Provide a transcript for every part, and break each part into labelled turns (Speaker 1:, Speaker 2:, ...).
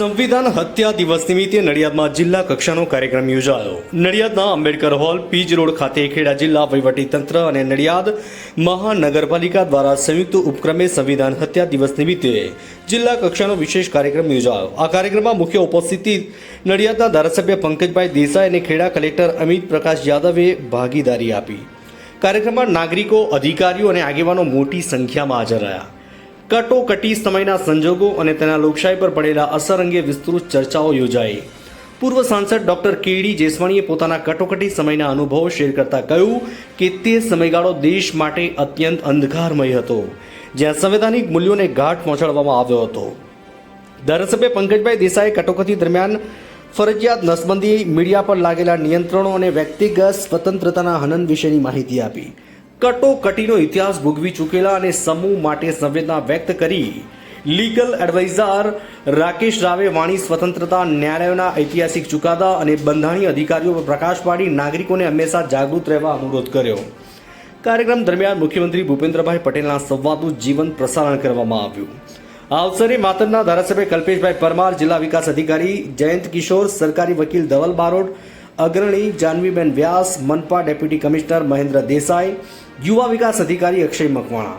Speaker 1: સંવિધાન હત્યા દિવસ નિમિત્તે નડિયાદમાં જિલ્લા કક્ષાનો કાર્યક્રમ યોજાયો. નડિયાદના આંબેડકર હોલ, પીજ રોડ ખાતે ખેડા જિલ્લા વહીવટીતંત્ર અને નડિયાદ મહાનગરપાલિકા દ્વારા સંયુક્ત ઉપક્રમે સંવિધાન હત્યા દિવસ નિમિત્તે જિલ્લા કક્ષાનો વિશેષ કાર્યક્રમ યોજાયો. આ કાર્યક્રમમાં મુખ્ય ઉપસ્થિતિ નડિયાદના ધારાસભ્ય પંકજભાઈ દેસાઈ અને ખેડા કલેક્ટર અમિત પ્રકાશ યાદવે ભાગીદારી આપી. કાર્યક્રમમાં નાગરિકો, અધિકારીઓ અને આગેવાનો મોટી સંખ્યામાં હાજર રહ્યા. કટોકટી સમયના સંજોગો અને તેના લોકશાહી પર પડેલા અસર અંગે વિસ્તૃત ચર્ચાઓ યોજાઈ. પૂર્વ સાંસદ ડોક્ટર કેડી જેસવાણીએ પોતાના કટોકટી સમયના અનુભવો શેર કરતા કહ્યું કે તે સમયગાળો દેશ માટે અત્યંત અંધકારમય હતો, જ્યાં સંવૈધાનિક મૂલ્યોને ઘાટ પહોંચાડવામાં આવ્યો હતો. ધારાસભ્ય પંકજભાઈ દેસાઈએ કટોકટી દરમિયાન ફરજિયાત નસબંધી મીડિયા પર લાગેલા નિયંત્રણો અને વ્યક્તિગત સ્વતંત્રતાના હનન વિશેની માહિતી આપી. કટોકટીનો ઇતિહાસ ભોગવી ચૂકેલા અને સમૂહ માટે સંવેદના વ્યક્ત કરી લીગલ એડવાઇઝર રાકેશ રાવે વાણી સ્વતંત્રતા, ન્યાયાલયના ઐતિહાસિક ચુકાદા અને બંધારણીય અધિકારીઓ પર પ્રકાશ પાડી નાગરિકોને હંમેશા જાગૃત રહેવા અનુરોધ કર્યો. કાર્યક્રમ દરમિયાન મુખ્યમંત્રી ભૂપેન્દ્રભાઈ પટેલના સંવાદનું જીવન પ્રસારણ કરવામાં આવ્યું. આ અવસરે માતરના ધારાસભ્ય કલ્પેશભાઈ પરમાર જિલ્લા વિકાસ અધિકારી, જયંત કિશોર, સરકારી વકીલ ધવલ બારોટ અગ્રણી જાનવીબેન વ્યાસ, મનપા ડેપ્યુટી કમિશનર મહેન્દ્ર દેસાઈ, યુવા વિકાસ અધિકારી અક્ષય મકવાણા.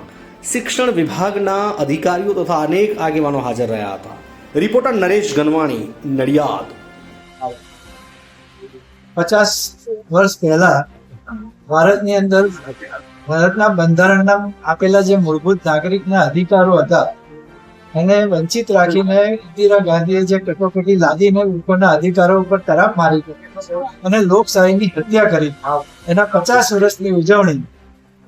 Speaker 1: શિક્ષણ વિભાગના અધિકારીઓ તથા અનેક આગેવાનો હાજર રહ્યા હતા. રિપોર્ટર નરેશ ગનવાણી, નડિયાદ.
Speaker 2: પચાસ વર્ષ પહેલા ભારતની અંદર ભારતના બંધારણના આપેલા જે મૂળભૂત નાગરિકના અધિકારો હતા, એને વંચિત રાખીને ઇન્દિરા ગાંધીએ જે કટોકટી લાદીને લોકોના અધિકારો ઉપર તરાપ મારી અને લોકશાહીની હત્યા કરી. એના પચાસ વર્ષની ઉજવણી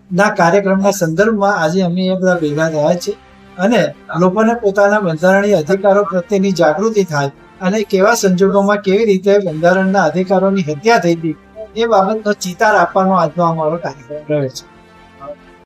Speaker 2: ના કાર્યક્રમના સંદર્ભમાં આજે અમે એ બધા ભેગા થયા છે અને લોકોને પોતાના બંધારણીય અધિકારો પ્રત્યેની જાગૃતિ થાય અને કેવા સંજોગોમાં કેવી રીતે બંધારણના અધિકારોની હત્યા થઈ હતી એ બાબતનો ચિતાર આપવાનો આજનો અમારો કાર્યક્રમ રહે છે.